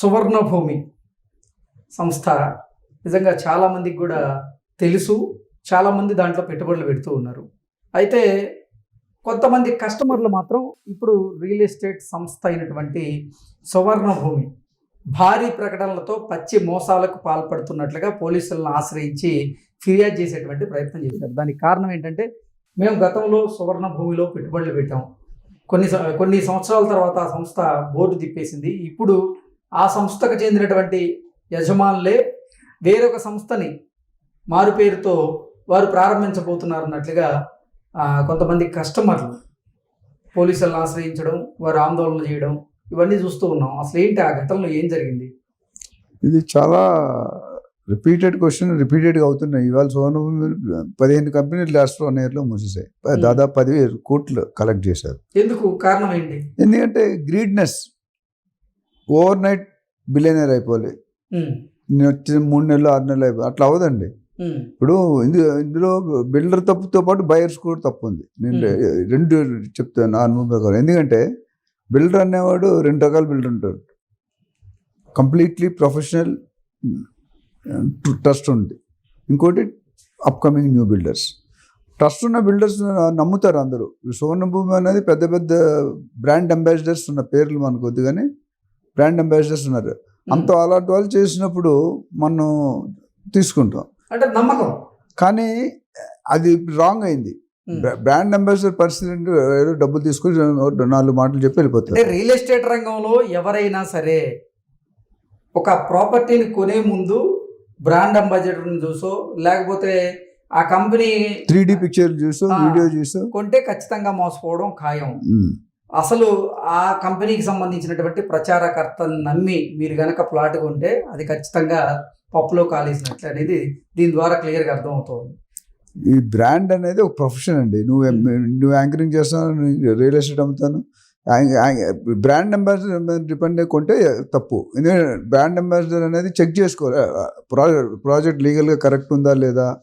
Suvarnabhumi సంస్థ. నిజంగా చాలామందికి కూడా తెలుసు. చాలామంది దాంట్లో పెట్టుబడులు పెడుతూ ఉన్నారు. అయితే కొంతమంది కస్టమర్లు మాత్రం ఇప్పుడు రియల్ ఎస్టేట్ సంస్థ అయినటువంటి సువర్ణభూమి భారీ ప్రకటనలతో పచ్చి మోసాలకు పాల్పడుతున్నట్లుగా పోలీసులను ఆశ్రయించి ఫిర్యాదు చేసేటువంటి ప్రయత్నం చేశారు. దానికి కారణం ఏంటంటే మేము గతంలో సువర్ణ భూమిలో పెట్టుబడులు పెట్టాం. కొన్ని కొన్ని సంవత్సరాల తర్వాత ఆ సంస్థ బోర్డు తిప్పేసింది. ఇప్పుడు ఆ సంస్థకు చెందినటువంటి యజమానులే వేరొక సంస్థని మారు పేరుతో వారు ప్రారంభించబోతున్నారు అన్నట్లుగా కొంతమంది కస్టమర్లు పోలీసులను ఆశ్రయించడం వారు ఆందోళన చేయడం ఇవన్నీ చూస్తూ ఉన్నాం. అసలు ఏంటి ఆ ఘటనలో ఏం జరిగింది? ఇది చాలా రిపీటెడ్ క్వశ్చన్ రిపీటెడ్గా అవుతున్నాయి. ఇవాళ సోను పదిహేను కంపెనీలు లాస్ట్ వన్ ఇయర్లో మూసేసాయి దాదాపు పదివేలు కోట్లు కలెక్ట్ చేశారు. ఎందుకు? కారణం ఏంటి? ఎందుకంటే గ్రీడ్నెస్ ఓవర్ నైట్ బిలియనర్ అయిపోవాలి. నేను వచ్చిన మూడు నెలలు ఆరు నెలలు అయిపోయి అట్లా అవ్వదండి ఉమ్, ఇప్పుడు ఇందు ఇందులో బిల్డర్ తప్పుతో పాటు బయర్స్ కూడా తప్పు ఉంది నేను రెండు చెప్తాను నా అనుభవం ప్రకారం. ఎందుకంటే బిల్డర్ అనేవాడు రెండు రకాల బిల్డర్ ఉంటాడు కంప్లీట్లీ ప్రొఫెషనల్ ట్రస్ట్ ఉంది. ఇంకోటి అప్కమింగ్ న్యూ బిల్డర్స్. ట్రస్ట్ ఉన్న బిల్డర్స్ నమ్ముతారు అందరూ. సువర్ణభూమి అనేది పెద్ద పెద్ద బ్రాండ్ అంబాసిడర్స్ ఉన్న పేర్లు మనకు వద్దు కానీ బ్రాండ్ అంబాసిడర్స్ ఉన్నారు. అంత అలాంటి వాళ్ళు చేసినప్పుడు మనం తీసుకుంటాం. అంటే నమ్మకం. కానీ అది రాంగ్ అయింది. బ్రాండ్ అంబాసిడర్ పరిస్థితి ఏదో డబ్బులు తీసుకొని రెండు- నాలుగు మాటలు చెప్పి అంటే వెళ్ళిపోతారు రియల్ ఎస్టేట్ రంగంలో ఎవరైనా సరే ఒక ప్రాపర్టీని కొనే ముందు బ్రాండ్ అంబాసిడర్ని చూసో లేకపోతే ఆ కంపెనీ త్రీ డి పిక్చర్ చూసు. వీడియో చూసు కొంటే ఖచ్చితంగా మోసపోవడం ఖాయం. అసలు ఆ కంపెనీకి సంబంధించినటువంటి ప్రచారకర్తను నమ్మి మీరు గనక ప్లాట్ కొంటే అది ఖచ్చితంగా పప్పులో కాలేసినట్లు అనేది దీని ద్వారా క్లియర్గా అర్థమవుతుంది. ఈ బ్రాండ్ అనేది ఒక ప్రొఫెషన్ అండి. నువ్వు ఎం- నువ్వు యాంకరింగ్ చేస్తాను రియల్ ఎస్టేట్ అమ్ముతాను బ్రాండ్ అంబాసిడర్ డిపెండ్ కొంటే తప్పు. ఎందుకంటే బ్రాండ్ అంబాసిడర్ అనేది చెక్ చేసుకోవాలి. ప్రాజెక్ట్ ప్రాజెక్ట్ లీగల్గా కరెక్ట్ ఉందా లేదా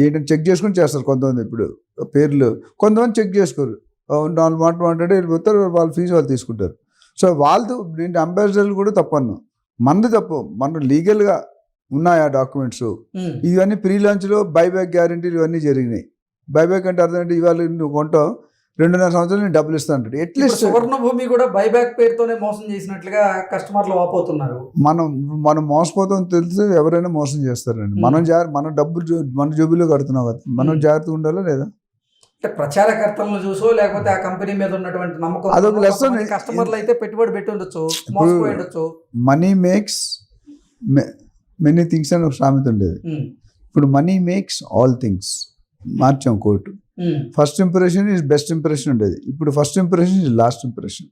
ఏంటని చెక్ చేసుకుని చేస్తారు కొంతమంది. ఇప్పుడు పేర్లు కొంతమంది చెక్ చేసుకోరు. నాలుగు మాట మాట్లాడి వెళ్ళిపోతారు వాళ్ళ ఫీజు వాళ్ళు తీసుకుంటారు. సో వాళ్ళతో నేను అంబాసిడర్లు కూడా తప్పను మనది తప్పు. మన లీగల్గా ఉన్నాయా డాక్యుమెంట్స్ ఉమ్. ఇవన్నీ ప్రీ లాంచ్లో బైబ్యాక్ గ్యారంటీలు ఇవన్నీ జరిగినాయి. బైబ్యాక్ అంటే అర్థం ఏంటి? ఇవాళ నువ్వు కొంటావు రెండున్నర సంవత్సరాలు నేను డబ్బులు ఇస్తాను అంటాడు. ఇప్పుడు ఎట్లీస్ట్ సువర్ణ భూమి కూడా బైబ్యాక్ పేరుతోనే మోసం చేసినట్లుగా కస్టమర్లు వాపోతున్నారు. మనం మనం మోసపోతాం తెలిసి ఎవరైనా మోసం చేస్తారండి. Hmm. మనం జాగ్రత్త మన డబ్బులు మన జోబులో కడుతున్నాం కదా మనం Hmm. జాగ్రత్తగా ఉండాలా లేదా? అంటే ప్రచారకర్తలను చూసో లేకపోతే ఆ కంపెనీ మీద ఉన్నటువంటి నమ్మకం అదొక. కొంతమంది కస్టమర్లు అయితే పెట్టుబడి పెట్టి ఉండొచ్చు మోసపోయి ఉండొచ్చు. మనీ మేక్స్ మెనీ థింగ్స్ అని ఒక సామెత ఉండేది. ఇప్పుడు మనీ మేక్స్ ఆల్ థింగ్స్ మార్చాం court first impression is best impression ఉండేది. ఇప్పుడు first impression is last impression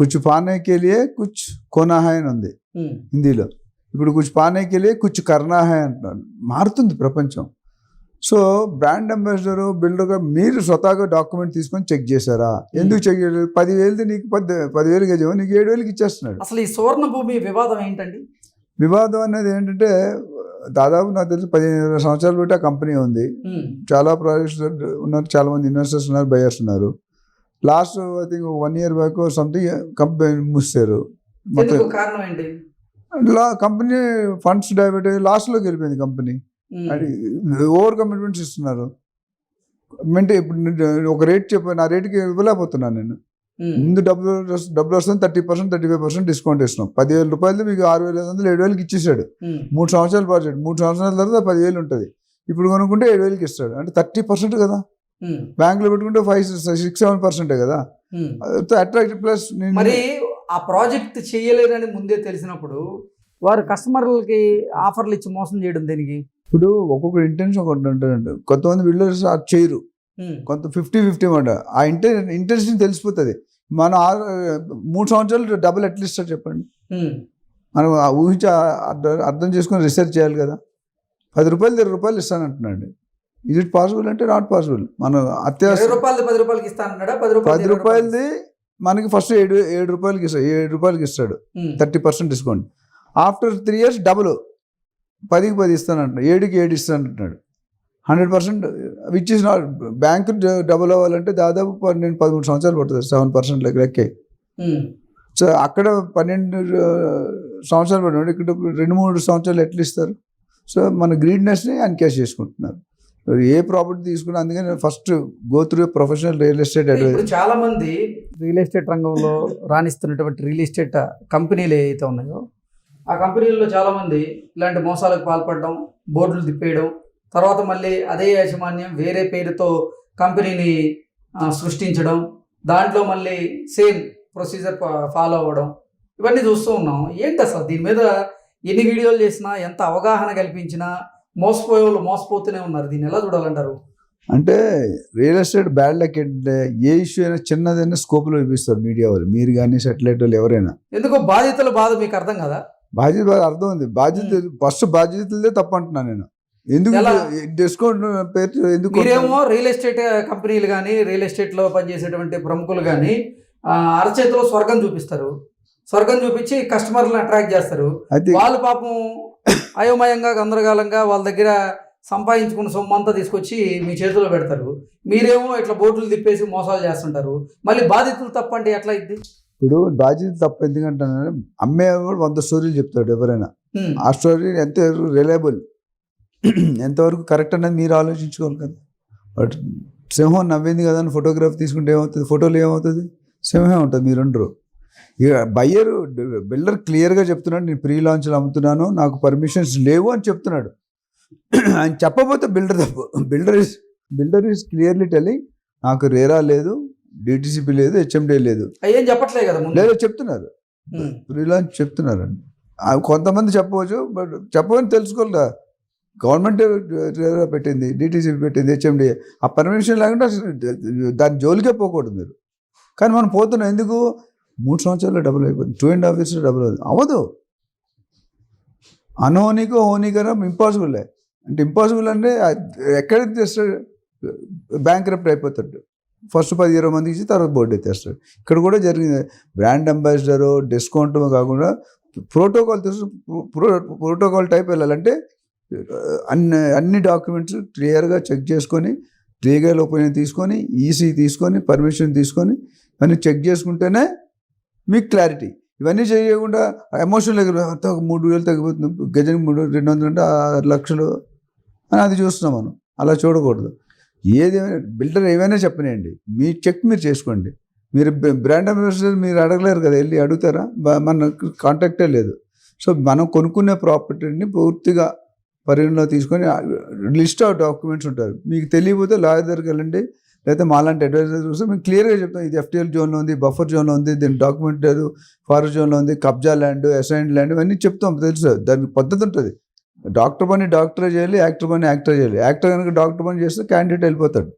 కుచ్ పానే కే లియే కుచ్ అని ఉంది. హిందీలో. ఇప్పుడు కుచ్ పానే కే లియే కుచ్ కర్నా హై అంటున్నారు. మారుతుంది ప్రపంచం. సో బ్రాండ్ అంబాసిడర్ బిల్డర్గా మీరు స్వతహాగా డాక్యుమెంట్ తీసుకొని చెక్ చేశారా? ఎందుకు చెక్ చేయలేదు? పదివేలది నీకు పది పదివేలు గజం నీకు ఏడు వేలకి ఇచ్చేస్తున్నాడు. అసలు ఈ సువర్ణ భూమి వివాదం ఏంటండి? వివాదం అనేది ఏంటంటే దాదాపు నాకు తెలిసి పదిహేను సంవత్సరాలు బట్టి ఆ కంపెనీ ఉంది. చాలా ప్రాజెక్ట్స్ ఉన్నారు చాలా మంది ఇన్వెస్టర్స్ ఉన్నారు బయర్స్ ఉన్నారు. Last I think one year back something company మూసారు మొత్తం కంపెనీ ఫండ్స్ డైవర్ట్ అయ్యి లాస్ట్లోకి వెళ్ళిపోయింది కంపెనీ. ఓవర్ కమిట్మెంట్స్ ఇస్తున్నారు. అంటే ఇప్పుడు ఒక రేట్ చెప్పాను నా రేట్కి ఇవ్వలేకపోతున్నాను నేను. ముందు డబ్బులు డబ్బులు వస్తుంది thirty percent thirty five percent discount ఇస్తున్నాం పదివేల రూపాయలు మీకు ఆరు వేల ఐదు వందలు ఏడు వేలకి ఇచ్చేసాడు. మూడు సంవత్సరాల ప్రాజెక్ట్ మూడు సంవత్సరాల తర్వాత పదివేలు ఉంటుంది. ఇప్పుడు కొనుక్కుంటే ఏడు వేలకి ఇస్తాడు. అంటే థర్టీ పర్సెంట్ కదా. బ్యాంకులో పెట్టుకుంటే ఫైవ్ సిక్స్ సెవెన్ పర్సెంటే కదా. అట్రాక్టివ్ ప్లస్ మరి ఆ ప్రాజెక్ట్ చేయలేరని ముందే తెలిసినప్పుడు వారు కస్టమర్లకి ఆఫర్లు ఇచ్చి మోసం చేయడం దేనికి? ఇప్పుడు ఒక్కొక్క ఇంటెన్షన్ ఒకటి ఉంటాడండి కొంతమంది బిల్డర్స్ అది చేయరు. కొంత ఫిఫ్టీ ఫిఫ్టీ మాట ఆ ఇంటెన్ ఇంటెన్షన్ తెలిసిపోతుంది. మనం ఆరు మూడు సంవత్సరాలు డబుల్ ఎట్లా ఇస్తారు చెప్పండి. మనం ఆ ఊహించి అర్థం అర్థం చేసుకొని రిసర్చ్ చేయాలి కదా. పది రూపాయలు ఇరవై రూపాయలు ఇస్తానంటున్నాడు ఇజ్ ఇట్ పాసిబుల్ అంటే నాట్ పాసిబుల్ మనం అత్యావసర రూపాయలు పది రూపాయలకి ఇస్తానన్నాడా పది రూపాయలు పది రూపాయలది మనకి ఫస్ట్ ఏడు ఏడు రూపాయలకి ఇస్తాడు. ఏడు రూపాయలకి ఇస్తాడు. Thirty percent discount. After three years double పదికి పది ఇస్తానంటున్నాడు. ఏడుకి ఏడు ఇస్తానంటున్నాడు. Hundred percent which is not bank double అవ్వాలంటే దాదాపు ప- నేను పదమూడు సంవత్సరాలు పడుతుంది. సెవెన్ పర్సెంట్ లెక్క లెక్కే. సో అక్కడ పన్నెండు సంవత్సరాలు పడినాడు ఇక్కడ రెండు మూడు సంవత్సరాలు ఎట్లా ఇస్తారు? సో మన గ్రీడ్నెస్ని అన్కేష్ చేసుకుంటున్నారు. ఏ ప్రాపర్టీ తీసుకున్నా అందుకని first go through professional real estate advisor చాలా మంది రియల్ ఎస్టేట్ రంగంలో రాణిస్తున్నటువంటి రియల్ ఎస్టేట్ కంపెనీలు ఏవైతే ఉన్నాయో ఆ కంపెనీల్లో చాలా మంది ఇలాంటి మోసాలకు పాల్పడడం బోర్డులు తిప్పేయడం తర్వాత మళ్ళీ అదే యాజమాన్యం వేరే పేరుతో కంపెనీని సృష్టించడం దాంట్లో మళ్ళీ సేమ్ ప్రొసీజర్ ఫాలో అవ్వడం ఇవన్నీ చూస్తూ ఉన్నాం. ఏంటి అసలు దీని మీద ఎన్ని వీడియోలు చేసినా ఎంత అవగాహన కల్పించినా మోసపోయే వాళ్ళు మోసపోతూనే ఉన్నారు. దీన్ని ఎలా చూడాలంటారు? అంటే రియల్ ఎస్టేట్ బ్యాడ్ లక్ ఏంటంటే ఏ ఇష్యూ అయినా చిన్నదైనా స్కోప్లో చూపిస్తారు మీడియా వాళ్ళు. మీరు కానీ సెటిలైట్ వాళ్ళు ఎవరైనా. ఎందుకో బాధితుల బాధ మీకు అర్థం కదా? బాధ్యత అర్థం ఉంది బాధ్యత ఫస్ట్ బాధ్యతలదే తప్పు అంటున్నాను నేను. ఎందుకు? డిస్కౌంట్ పేరు ఎందుకు మీరేమో రియల్ ఎస్టేట్ కంపెనీలు కానీ రియల్ ఎస్టేట్లో పనిచేసేటువంటి ప్రముఖులు కానీ అరచేతిలో స్వర్గం చూపిస్తారు. స్వర్గం చూపించి కస్టమర్లను అట్రాక్ట్ చేస్తారు. వాళ్ళు పాపం అయోమయంగా గందరగోళంగా వాళ్ళ దగ్గర సంపాదించుకున్న సొమ్ము అంతా తీసుకొచ్చి మీ చేతిలో పెడతారు. మీరేమో ఇట్లా బోట్లు తిప్పేసి మోసాలు చేస్తుంటారు. మళ్ళీ బాధితులు తప్పంటే ఎట్లా అయింది ఇప్పుడు బాధ్యత తప్పు ఎందుకంటే అమ్మేవాడు వంద స్టోరీలు చెప్తాడు ఎవరైనా. ఆ స్టోరీ ఎంత రిలయబుల్ ఎంతవరకు కరెక్ట్ అనేది మీరు ఆలోచించుకోవాలి కదా. బట్ సింహం నవ్వింది కదా అని ఫోటోగ్రాఫ్ తీసుకుంటే ఏమవుతుంది? ఫోటోలు ఏమవుతుంది? సింహం ఉంటుంది మీరుండరు ఇక బయ్యర్ బిల్డర్ క్లియర్గా చెప్తున్నాడు నేను ప్రీ లాంచ్లు అమ్ముతున్నాను నాకు పర్మిషన్స్ లేవు అని చెప్తున్నాడు. ఆయన చెప్పకపోతే బిల్డర్ తప్పు. Builder is builder is clearly telling నాకు రేరా లేదు డిటిసిపి లేదు హెచ్ఎండి లేదు. ఏం చెప్పట్లే కదా లేదో చెప్తున్నారు. ఫ్రీలాన్స్ చెప్తున్నారండి. కొంతమంది చెప్పవచ్చు బట్ చెప్పమని తెలుసుకోవాలి కదా గవర్నమెంట్ పెట్టింది డిటీసీ పెట్టింది హెచ్ఎండి ఆ పర్మిషన్ లేకుండా దాని జోలికే పోకూడదు మీరు. కానీ మనం పోతున్నాం ఎందుకు? మూడు సంవత్సరాలు డబుల్ అయిపోతుంది టూ అండ్ హాఫ్ ఇయర్స్లో డబుల్ అవుతుంది. అవ్వదు. అనోనికో హోనికరం ఇంపాసిబుల్ అంటే ఇంపాసిబుల్ అంటే ఎక్కడ తెస్తాడు బ్యాంక్ రెప్ట్ అయిపోతాడు. ఫస్ట్ పది ఇరవై మందికి ఇచ్చి తర్వాత బోర్డు ఎత్తేస్తాడు ఇక్కడ కూడా జరిగింది. బ్రాండ్ అంబాసిడరు డిస్కౌంట్ కాకుండా ప్రోటోకాల్ తెలుసు ప్రోటోకాల్ టైప్ వెళ్ళాలంటే అన్ని అన్ని డాక్యుమెంట్స్ క్లియర్గా చెక్ చేసుకొని లీగల్ ఒపీనియన్ తీసుకొని ఈసీ తీసుకొని పర్మిషన్ తీసుకొని అన్ని చెక్ చేసుకుంటేనే మీకు క్లారిటీ. ఇవన్నీ చేయకుండా ఎమోషన్ దగ్గర ఒక మూడు వేలు తగ్గిపోతుంది. గజనికి మూడు రెండు వందలు అంటే ఆరు లక్షలు అని అది చూస్తున్నాం మనం. అలా చూడకూడదు. ఏదేమైనా బిల్డర్ ఏమైనా చెప్పనియండి. మీ చెక్ మీరు చేసుకోండి. మీరు బ్రాండ్ అంబాసిడర్ మీరు అడగలేరు కదా వెళ్ళి అడుగుతారా? మనకు మన కాంటాక్టే లేదు. సో మనం కొనుక్కునే ప్రాపర్టీని పూర్తిగా పరిగణలో తీసుకొని లిస్ట్ ఆఫ్ డాక్యుమెంట్స్ ఉంటారు. మీకు తెలియకపోతే లాయర్ దగ్గరికి వెళ్ళండి. లేకపోతే మాలాంటి అడ్వైజర్ చూస్తే మేము క్లియర్గా చెప్తాం. ఇది ఎఫ్టీఎల్ జోన్లో ఉంది బఫర్ జోన్లో ఉంది దీని డాక్యుమెంట్ లేదు ఫారెస్ట్ జోన్లో ఉంది కబ్జా ల్యాండ్ అసైన్ ల్యాండ్ ఇవన్నీ చెప్తాం. తెలుసు. దానికి పద్ధతి ఉంటుంది. డాక్టర్ పని డాక్టరే చేయాలి యాక్టర్ పని యాక్టర్ చేయాలి. యాక్టర్ కనుక డాక్టర్ పని చేస్తే క్యాండిడేట్ వెళ్ళిపోతాడు.